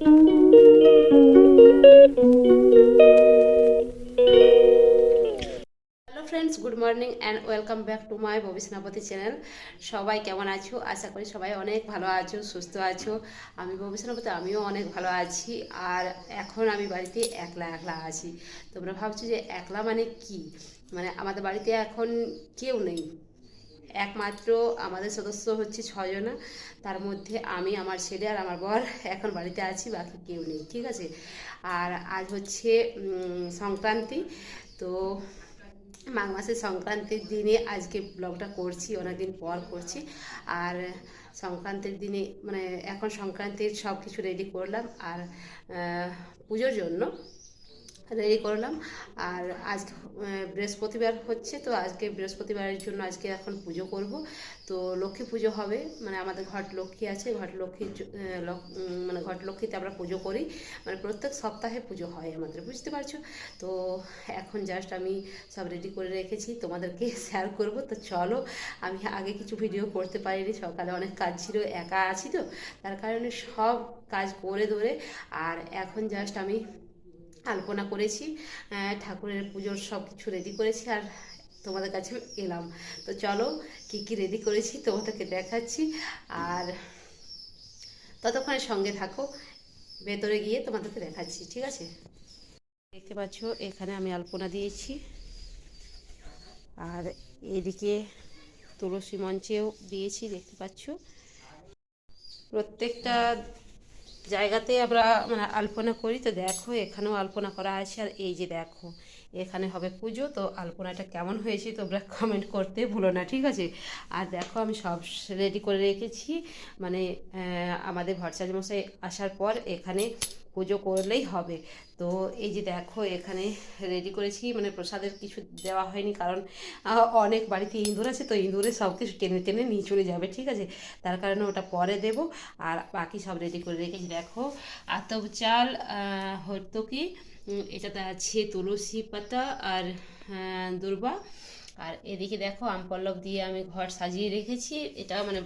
Hello friends good morning and welcome back to my Bobby Senapati channel সবাই কেমন আছো? আশা করি সবাই অনেক ভালো আছো, সুস্থ আছো। আমি ববি সেনাপতি আমিও অনেক ভালো আছি। আর এখন আমি বাড়িতে একলা একলা আছি। তোমরা ভাবছ যে একলা মানে কি? মানে আমাদের বাড়িতে এখন কেউ নেই। একমাত্র আমাদের সদস্য হচ্ছে ছজনা তার মধ্যে আমি, আমার ছেলে আর আমার বর এখন বাড়িতে আছি, বাকি কেউ নেই, ঠিক আছে? আর আজ হচ্ছে সংক্রান্তি। তো মাঘ মাসের সংক্রান্তির দিনে আজকে ব্লগটা করছি, অনেকদিন পর করছি। আর সংক্রান্তির দিনে মানে এখন সংক্রান্তির সব কিছু রেডি করলাম। আর পুজোর জন্য রেডি করলাম। আর আজ বৃহস্পতিবার হচ্ছে তো আজকে বৃহস্পতিবারের জন্য আজকে এখন পুজো করব। তো লক্ষ্মী পুজো হবে মানে আমাদের ঘট লক্ষ্মী আছে ঘট লক্ষ্মীর জ- আহ, লক- উম, মানে ঘট লক্ষ্মীতে আমরা পুজো করি। মানে প্রত্যেক সপ্তাহে পুজো হয় আমাদের বুঝতে পারছ? তো এখন জাস্ট আমি সব রেডি করে রেখেছি তোমাদেরকে শেয়ার করব। তো চলো আমি আগে কিছু ভিডিও করতে পারিনি সকালে অনেক কাজ ছিল একা আছি তো তার কারণে সব কাজ করে ধরে আর এখন জাস্ট আমি আলপনা করেছি ঠাকুরের পুজোর সব কিছু রেডি করেছি আর তোমাদের কাছে এলাম। তো চলো, কি কি রেডি করেছি তোমাদেরকে দেখাচ্ছি। আর ততক্ষণে সঙ্গে থাকো, ভেতরে গিয়ে তোমাদেরকে দেখাচ্ছি, ঠিক আছে? দেখতে পাচ্ছ, এখানে আমি আলপনা দিয়েছি। আর এদিকে তুলসী মঞ্চেও দিয়েছি, দেখতে পাচ্ছ। প্রত্যেকটা জায়গাতে আমরা মানে আলপনা করি। তো দেখো, এখানেও আলপনা করা আছে। আর এই যে দেখো, এখানে হবে পুজো। তো আলপনাটা কেমন হয়েছে তোমরা কমেন্ট করতে ভুলো না, ঠিক আছে? আর দেখো, আমি সব রেডি করে রেখেছি। মানে আমাদের ভরসাজ মশাই আসার পর এখানে পুজো করলেই হবে। তো এই যে দেখো এখানে রেডি করেছি মানে প্রসাদের কিছু দেওয়া হয়নি কারণ অনেক বাড়িতে ইঁদুর আছে তো ইঁদুরে সব কিছু টেনে টেনে নিয়ে চলে যাবে ঠিক আছে? তার কারণে ওটা পরে দেব। আর বাকি সব রেডি করে রেখেছি। দেখো আতপ চাল হর্তকি উম, এটাতে আছে তুলসী পাতা আর দুর্বা। আর এদিকে দেখো আমপল্লব দিয়ে আমি ঘর সাজিয়ে রেখেছি। এটা মানে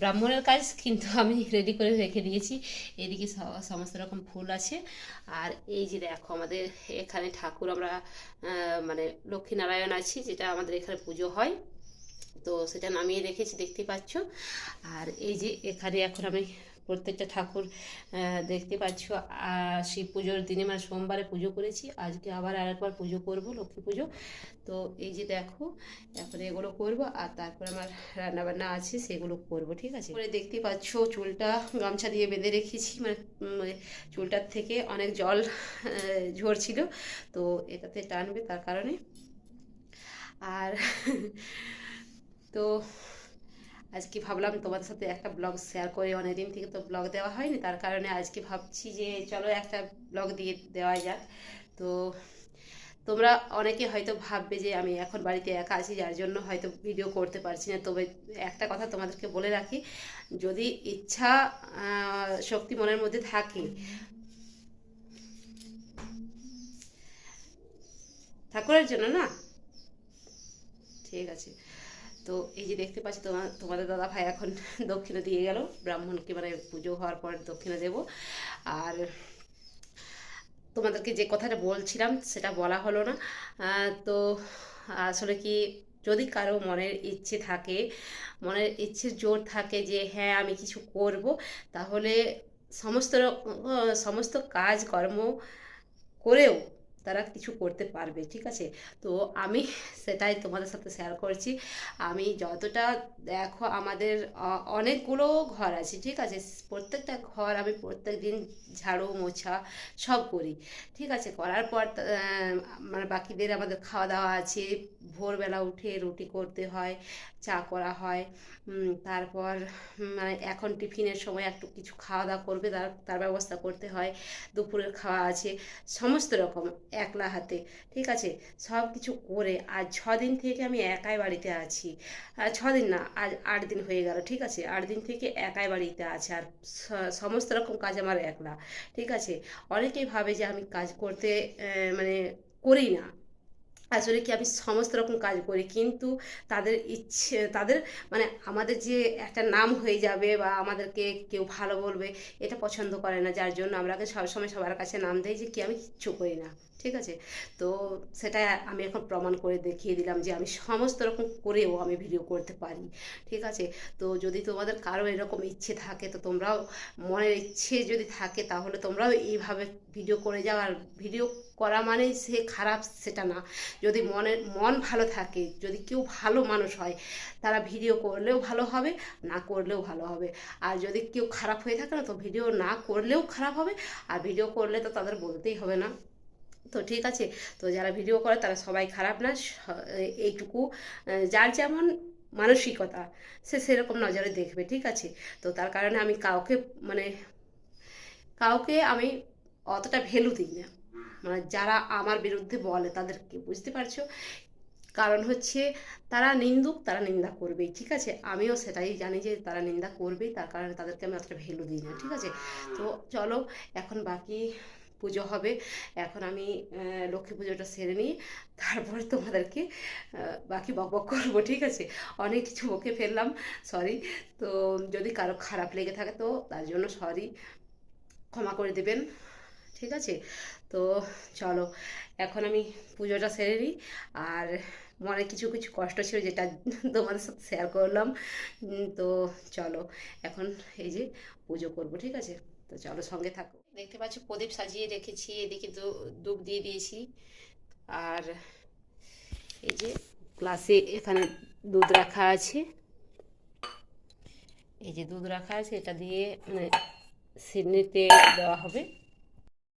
ব্রাহ্মণের কাজ, কিন্তু আমি রেডি করে রেখে দিয়েছি। এদিকে সমস্ত রকম ফুল আছে। আর এই যে দেখো, আমাদের এখানে ঠাকুর আমরা মানে লক্ষ্মীনারায়ণ আছি, যেটা আমাদের এখানে পুজো হয়। তো সেটা নামিয়ে রেখেছি, দেখতে পাচ্ছ। আর এই যে এখানে এখন আমি প্রত্যেকটা ঠাকুর দেখতে পাচ্ছ শিব পুজোর দিনে মানে সোমবারে পুজো করেছি, আজকে আবার আরেকবার পুজো করব, লক্ষ্মী পুজো। তো এই যে দেখো এখন এগুলো করব, আর তারপর আমার রান্নাবান্না আছে, সেগুলো করব, ঠিক আছে? করে দেখতে পাচ্ছ, চুলটা গামছা দিয়ে বেঁধে রেখেছি মানে চুলটার থেকে অনেক জল ঝরছিল, তো এটাতে টানবে তার কারণে। আর, তো আজকে ভাবলাম তোমাদের সাথে একটা ব্লগ শেয়ার করে অনেকদিন থেকে তো ব্লগ দেওয়া হয়নি, তার কারণে আজকে ভাবছি যে চলো একটা ব্লগ দিয়ে দেওয়া যাক। তো তোমরা অনেকে হয়তো ভাববে যে আমি এখন বাড়িতে একা আছি, যার জন্য হয়তো ভিডিও করতে পারছি না। তবে একটা কথা তোমাদেরকে বলে রাখি, যদি ইচ্ছা শক্তি মনের মধ্যে থাকে, ঠাকুরের জন্য না? ঠিক আছে। তো এই যে দেখতে পাচ্ছি তোমার তোমাদের দাদা ভাই এখন দক্ষিণা দিয়ে গেল। ব্রাহ্মণকে মানে পুজো হওয়ার পর দক্ষিণা দেব। আর তোমাদেরকে যে কথাটা বলছিলাম, সেটা বলা হলো না। তো আসলে কি, যদি কারও মনের ইচ্ছে থাকে, মনের ইচ্ছের জোর থাকে যে হ্যাঁ আমি কিছু করব, তাহলে সমস্ত সমস্ত কাজ কর্ম করেও তারা কিছু করতে পারবে, ঠিক আছে? তো আমি সেটাই তোমাদের সাথে শেয়ার করছি। আমি যতটা দেখো আমাদের অনেকগুলো ঘর আছে, ঠিক আছে? প্রত্যেকটা ঘর আমি প্রত্যেক দিন ঝাড়ু, মোছা সব করি, ঠিক আছে? করার পর মানে বাকিদের আমাদের খাওয়া দাওয়া আছে, ভোরবেলা উঠে রুটি করতে হয়, চা করা হয় তারপর মানে এখন টিফিনের সময় একটু কিছু খাওয়া দাওয়া করবে, তার তার ব্যবস্থা করতে হয়, দুপুরের খাওয়া আছে, সমস্ত রকম। একলা হাতে, ঠিক আছে? সব কিছু করে আজ দিন থেকে আমি একাই বাড়িতে আছি। দিন না, আজ আট দিন হয়ে গেল, ঠিক আছে? আট দিন থেকে একাই বাড়িতে আছে আর সমস্ত রকম কাজ আমার একলা, ঠিক আছে? অনেকেই ভাবে যে আমি কাজ করতে মানে করি না। আসলে কি আমি সমস্ত রকম কাজ করি, কিন্তু তাদের ইচ্ছে, তাদের মানে আমাদের যে একটা নাম হয়ে যাবে বা আমাদেরকে কেউ ভালো বলবে, এটা পছন্দ করে না। যার জন্য আমরা সবসময় সবার কাছে নাম দেয় যে, কি আমি কিচ্ছু করি না। ঠিক আছে? তো সেটা আমি এখন প্রমাণ করে দেখিয়ে দিলাম যে আমি সমস্ত রকম করেও আমি ভিডিও করতে পারি। ঠিক আছে? তো যদি তোমাদের কারও এরকম ইচ্ছে থাকে, তো তোমরাও মনের ইচ্ছে যদি থাকে, তাহলে তোমরাও এইভাবে ভিডিও করে যাও। আর ভিডিও করা মানেই সে খারাপ, সেটা না। যদি মনের মন ভালো থাকে, যদি কেউ ভালো মানুষ হয়, তারা ভিডিও করলেও ভালো হবে, না করলেও ভালো হবে। আর যদি কেউ খারাপ হয়ে থাকে না, তো ভিডিও না করলেও খারাপ হবে। আর ভিডিও করলে তো তাদের বলতেই হবে না। তো ঠিক আছে। তো যারা ভিডিও করে তারা সবাই খারাপ না এইটুকু যার যেমন মানসিকতা সে সেরকম নজরে দেখবে, ঠিক আছে? তো তার কারণে আমি কাউকে মানে কাউকে আমি অতটা ভ্যালু দিই না। মানে যারা আমার বিরুদ্ধে বলে তাদেরকে, বুঝতে পারছ? কারণ হচ্ছে তারা নিন্দুক, তারা নিন্দা করবেই, ঠিক আছে? আমিও সেটাই জানি যে তারা নিন্দা করবেই, তার কারণে তাদেরকে আমি অতটা ভ্যালু দিই না, ঠিক আছে? তো চলো, এখন বাকি পুজো হবে। এখন আমি লক্ষ্মী পুজোটা সেরে নিই, তারপরে তোমাদেরকে বাকি বক বক করব, ঠিক আছে? অনেক কিছু বকে ফেললাম সরি তো যদি কারও খারাপ লেগে থাকে তো তার জন্য সরি ক্ষমা করে দেবেন, ঠিক আছে? তো চলো, এখন আমি পুজোটা সেরে নিই, আর মনে কিছু কিছু কষ্ট ছিল যেটা তোমাদের সাথে শেয়ার করলাম তো চলো, এখন এই যে পুজো করব, ঠিক আছে? তো চলো সঙ্গে থাকো। দেখতে পাচ্ছ, প্রদীপ সাজিয়ে রেখেছি, এদিকে দু- ধূপ দিয়ে দিয়েছি। আর এই যে গ্লাসে এখানে দুধ রাখা আছে। এই যে দুধ রাখা আছে, এটা দিয়ে মানে সিডনিতে দেওয়া হবে।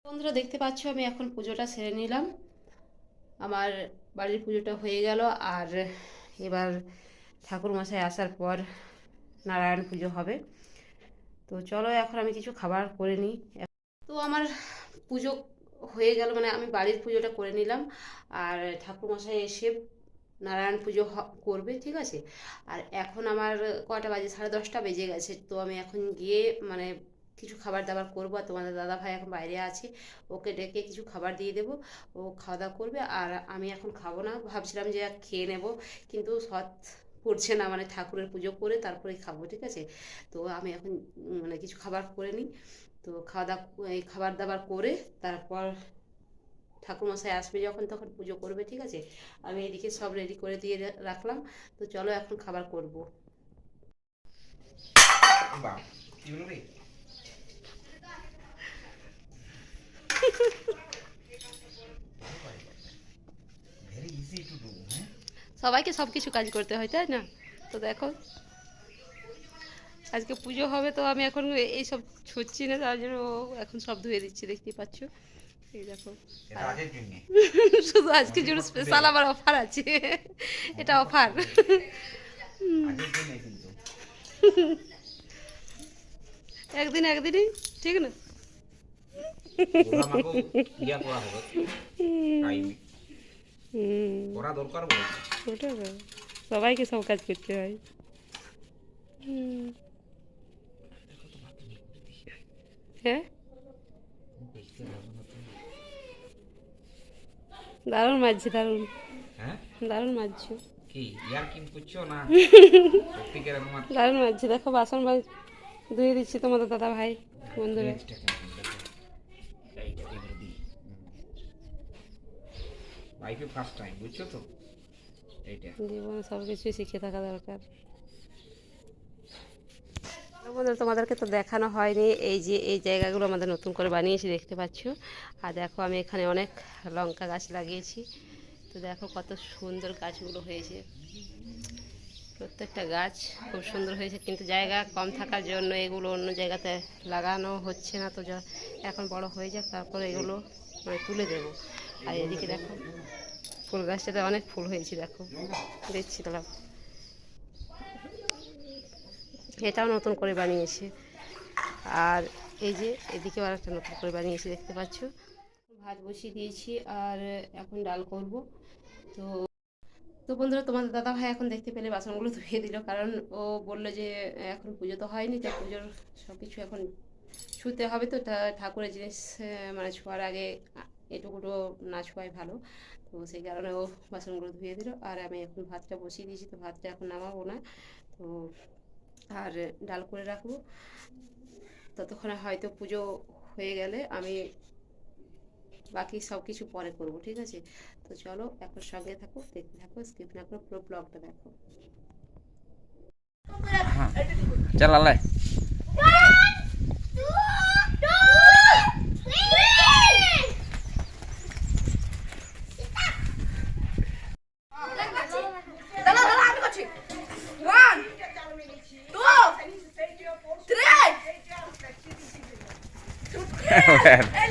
বন্ধুরা, দেখতে পাচ্ছ, আমি এখন পুজোটা সেরে নিলাম। আমার বাড়ির পুজোটা হয়ে গেল, আর এবার ঠাকুর মশাই আসার পর নারায়ণ পুজো হবে। তো চলো, এখন আমি কিছু খাবার করে নিই। তো আমার পুজো হয়ে গেল মানে আমি বাড়ির পুজোটা করে নিলাম। আর ঠাকুর মশাই এসে নারায়ণ পুজো করবে, ঠিক আছে? আর এখন আমার কটা বাজে? সাড়ে দশটা বেজে গেছে। তো আমি এখন গিয়ে মানে কিছু খাবার দাবার করব। আর তোমাদের দাদা ভাই এখন বাইরে আছে, ওকে ডেকে কিছু খাবার দিয়ে দেবো। ও খাওয়া দাওয়া করবে। আর আমি এখন খাব না। ভাবছিলাম যে খেয়ে নেব, কিন্তু সৎ পড়ছে না মানে ঠাকুরের পুজো করে তারপরে খাব, ঠিক আছে? তো আমি এখন মানে কিছু খাবার করে নিই। তো খাওয়া দাওয়া এই খাবার দাবার করে তারপর ঠাকুরমশাই আসবে যখন তখন পুজো করবে ঠিক আছে? আমি এদিকে সব রেডি করে দিয়ে রাখলাম। তো চলো এখন খাবার করব। হ্যাঁ? সবাইকে সব কিছু কাজ করতে হয় তাই না? তো দেখো। আজকে পুজো হবে তো আমি এখন এই সব ছুটছি না তার জন্য এখন সব ধুয়ে দিচ্ছি দেখতেই পাচ্ছ। এই দেখো। শুধু আজকে জন্য স্পেশাল আবার অফার আছে। এটা অফার একদিন একদিনই ঠিক না? সবাইকে সব কাজ করতে হয়। হুম। হ্যাঁ দারুণ মারছি দারুণ। দারুণ মারছি। আমার দারুণ মারছি দেখো বাসন ধুয়ে দিচ্ছি তোমাদের দাদা ভাই বন্ধুরা। লাইফে ফার্স্ট টাইম বুঝছ তো? এইটা। জীবনে সব কিছুই শিখে থাকা দরকার। বন্ধুরা, তোমাদেরকে তো দেখানো হয়নি। এই যে এই জায়গাগুলো আমাদের নতুন করে বানিয়েছি দেখতে পাচ্ছ। আর দেখো, আমি এখানে অনেক লঙ্কা গাছ লাগিয়েছি। তো দেখো কত সুন্দর গাছগুলো হয়েছে। প্রত্যেকটা গাছ খুব সুন্দর হয়েছে, কিন্তু জায়গা কম থাকার জন্য এগুলো অন্য জায়গাতে লাগানো হচ্ছে না। তো এখন বড় হয়ে যাক, তারপরে এগুলো মানে তুলে দেবো। আর এদিকে দেখো, ফুল গাছটাতে অনেক ফুল হয়েছে, দেখো। দেখছি, দাঁড়াও। এটাও নতুন করে বানিয়েছে। আর এই যে এদিকেও আর একটা নতুন করে বানিয়েছে, দেখতে পাচ্ছ? ভাত বসিয়ে দিয়েছি আর এখন ডাল করব। তো তো বন্ধুরা, তোমাদের দাদা ভাই এখন দেখতে পেলে বাসনগুলো ধুয়ে দিল, কারণ ও বলল যে এখন পুজো তো হয়নি, তো পুজোর সব কিছু এখন ছুতে হবে তো। ঠাকুরের জিনিস মানে ছোঁয়ার আগে এটুকুটো না ছোঁয়াই ভালো। তো সেই কারণে ও বাসনগুলো ধুয়ে দিল। আর আমি এখন ভাতটা বসিয়ে দিয়েছি, তো ভাতটা এখন নামাবো না। তো আর ডাল করে রাখব। ততক্ষণে হয়তো পুজো হয়ে গেলে আমি বাকি সব কিছু পরে করব, ঠিক আছে? তো চলো, এখন সঙ্গে থাকো, দেখতে থাকো স্কিপ না করে পুরো ব্লগটা দেখো। चल man.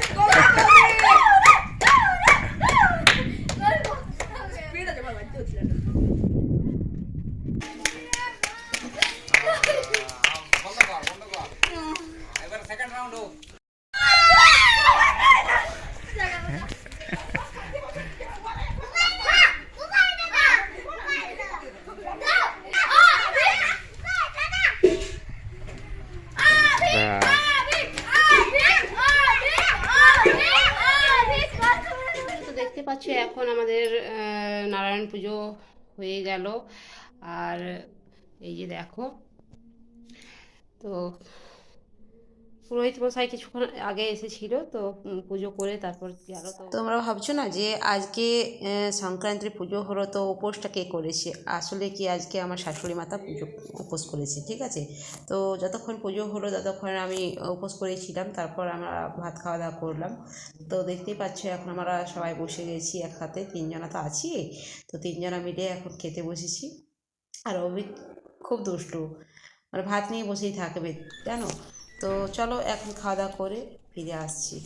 হয়ে গেল। আর এই যে দেখো তো পুরোহিত মশাই কিছুক্ষণ আগে এসেছিল, তো পুজো করে তারপর গেল তোমরা ভাবছ না যে আজকে সংক্রান্তির পুজো হলো, তো উপোসটা কে করেছে? আসলে কি আজকে আমার শাশুড়ি মাতা পুজো উপোস করেছে, ঠিক আছে? তো যতক্ষণ পুজো হলো, ততক্ষণ আমি উপোস করেছিলাম, তারপর আমরা ভাত খাওয়া দাওয়া করলাম। তো দেখতেই পাচ্ছ, এখন আমরা সবাই বসে গেছি একসাথে, তিনজনা তো আছি। তো তিনজনা মিলে এখন খেতে বসেছি। আর অভি খুব দুষ্টু। মানে ভাত নিয়ে বসেই থাকবে, জানো? তো চলো এখন খাওয়া দাওয়া করে ফিরে আসছি।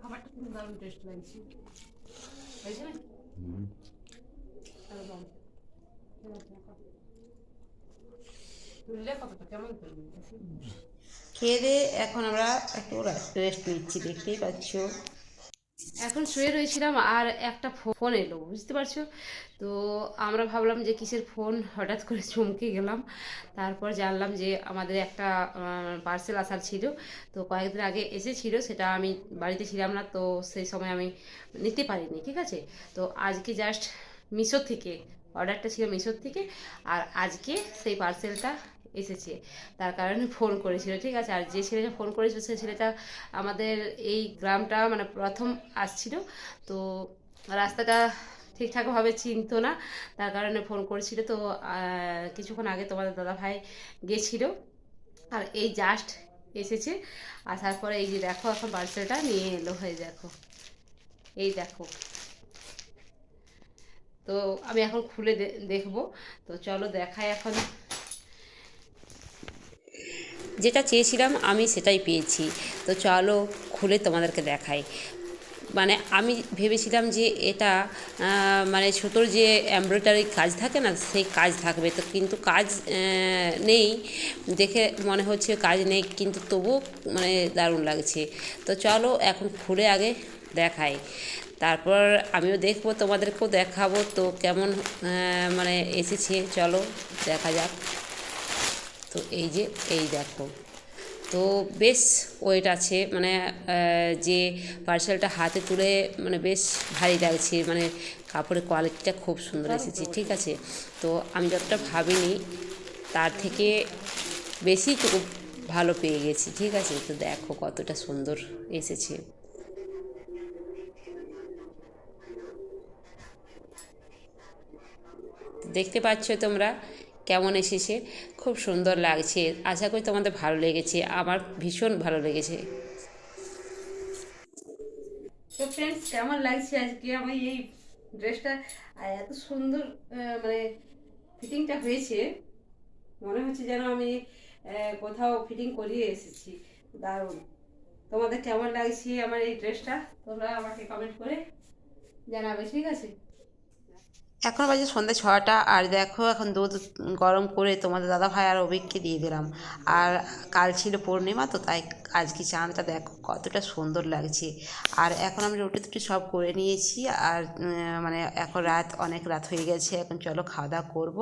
খাবারটা দারুণ টেস্ট লাগছে। খেয়ে দিয়ে এখন আমরা একটু রেস্ট নিচ্ছি দেখতেই পাচ্ছ। এখন শুয়ে রয়েছিলাম আর একটা ফোন এলো, বুঝতে পারছ? তো আমরা ভাবলাম যে কিসের ফোন? হঠাৎ করে চমকে গেলাম। তারপর জানলাম যে আমাদের একটা পার্সেল আসার ছিল। তো কয়েকদিন আগে এসেছিল, সেটা আমি বাড়িতে ছিলাম না, তো সেই সময় আমি নিতে পারিনি, ঠিক আছে? তো আজকে জাস্ট মিশো থেকে অর্ডারটা ছিল মিশোর থেকে। আর আজকে সেই পার্সেলটা এসেছে। তার কারণে ফোন করেছিল, ঠিক আছে? আর যে ছেলেটা ফোন করেছিল, সে ছেলেটা আমাদের এই গ্রামটা মানে প্রথম আসছিল। তো রাস্তাটা ঠিকঠাকভাবে চিনতো না, তার কারণে ফোন করেছিল। তো কিছুক্ষণ আগে তোমাদের দাদা ভাই গেছিল। আর এই জাস্ট এসেছে। আসার পরে এই যে দেখো, এখন পার্সেলটা নিয়ে এলো হয়ে দেখো। এই দেখো। তো আমি এখন খুলে দেখব। তো চলো দেখাই এখন। যেটা চেয়েছিলাম আমি সেটাই পেয়েছি। তো চলো খুলে তোমাদেরকে দেখাই। মানে আমি ভেবেছিলাম যে এটা মানে ছোটোর যে এমব্রয়ডারি কাজ থাকে না, সেই কাজ থাকবে। তো কিন্তু কাজ নেই। দেখে মনে হচ্ছে কাজ নেই, কিন্তু তবুও মানে দারুণ লাগছে। তো চলো এখন খুলে আগে দেখাই। তারপর আমিও দেখব, তোমাদেরকেও দেখাবো। তো কেমন মানে এসেছে, চলো দেখা যাক। তো এই যে এই দেখো। তো বেশ ওয়েট আছে মানে যে পার্সেলটা হাতে তুলে মানে বেশ ভারী লাগছে মানে কাপড়ের কোয়ালিটিটা খুব সুন্দর এসেছে ঠিক আছে? তো আমি যতটা ভাবিনি তার থেকে বেশি খুব ভালো পেয়ে গেছি ঠিক আছে? তো দেখো কতটা সুন্দর এসেছে। দেখতে পাচ্ছ তোমরা? কেমন এসেছে? খুব সুন্দর লাগছে। আশা করি তোমাদের ভালো লেগেছে। আমার ভীষণ ভালো লেগেছে। তো ফ্রেন্ডস কেমন লাগছে আজকে? আমি এই ড্রেসটা এত সুন্দর মানে ফিটিংটা হয়েছে। মনে হচ্ছে যেন আমি কোথাও ফিটিং করিয়ে এসেছি। দারুণ। তোমাদের কেমন লাগছে আমার এই ড্রেসটা তোমরা আমাকে কমেন্ট করে জানাবে, ঠিক আছে? এখন বাজে সন্ধ্যা ছটা, আর দেখো এখন দুধ গরম করে তোমাদের দাদা ভাই আর অভিককে দিয়ে দিলাম। আর কাল ছিল পূর্ণিমা, তো তাই আজকে চাঁদটা দেখো কতটা সুন্দর লাগছে। আর এখন আমি রুটি টুটি সব করে নিয়েছি, আর মানে এখন রাত, অনেক রাত হয়ে গেছে, এখন চলো খাওয়া দাওয়া করব।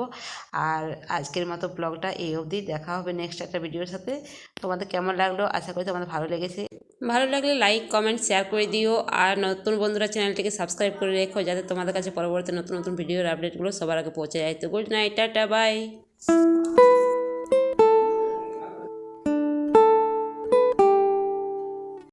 আর আজকের মতো ব্লগটা এই অবধি, দেখা হবে নেক্সট একটা ভিডিওর সাথে। তোমাদের কেমন লাগল? আশা করি তোমাদের ভালো লেগেছে। ভালো লাগলে লাইক কমেন্ট শেয়ার করে দিও। আর নতুন বন্ধুরা চ্যানেলটিকে সাবস্ক্রাইব করে রেখো যাতে তোমাদের কাছে পরবর্তী নতুন নতুন ভিডিওর আপডেটগুলো সবার আগে পৌঁছে যায়। তো গুড নাইট টাটা বাই